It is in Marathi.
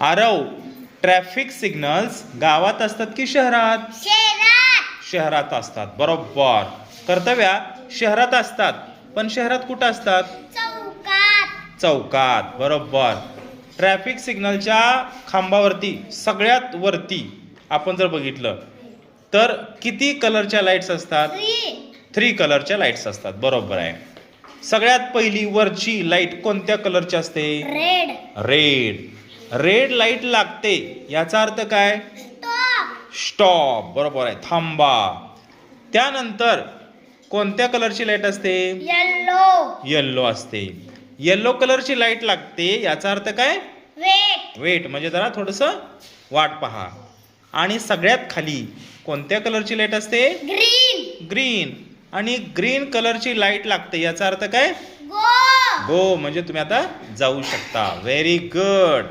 आरव ट्रॅफिक सिग्नल्स गावात असतात की शहरात? शहरात. शहरात असतात बरोबर. कर्तव्या शहरात असतात पण शहरात कुठं असतात? चौकात. चौकात बरोबर. ट्रॅफिक सिग्नलच्या खांबावरती सगळ्यात वरती आपण जर बघितलं तर किती कलरच्या लाईट्स असतात? थ्री थ्री कलरच्या लाईट्स असतात बरोबर आहे. सगळ्यात पहिली वरची लाइट कोणत्या कलरची असते? रेड रेड रेड लाइट लागते. याचा अर्थ काय? स्टॉप स्टॉप बरोबर आहे. थांबा. त्यानंतर कोणत्या कलरची लाइट असते? येल्लो येल्लो असते. येल्लो कलरची लाइट लागते. याचा अर्थ काय? वेट वेट म्हणजे जरा थोडस वाट पहा. आणि सगळ्यात खाली कोणत्या कलरची लाइट असते? ग्रीन ग्रीन आणि ग्रीन कलरची लाइट लागते. याचा अर्थ काय? गो गो म्हणजे तुम्ही आता जाऊ शकता. Very good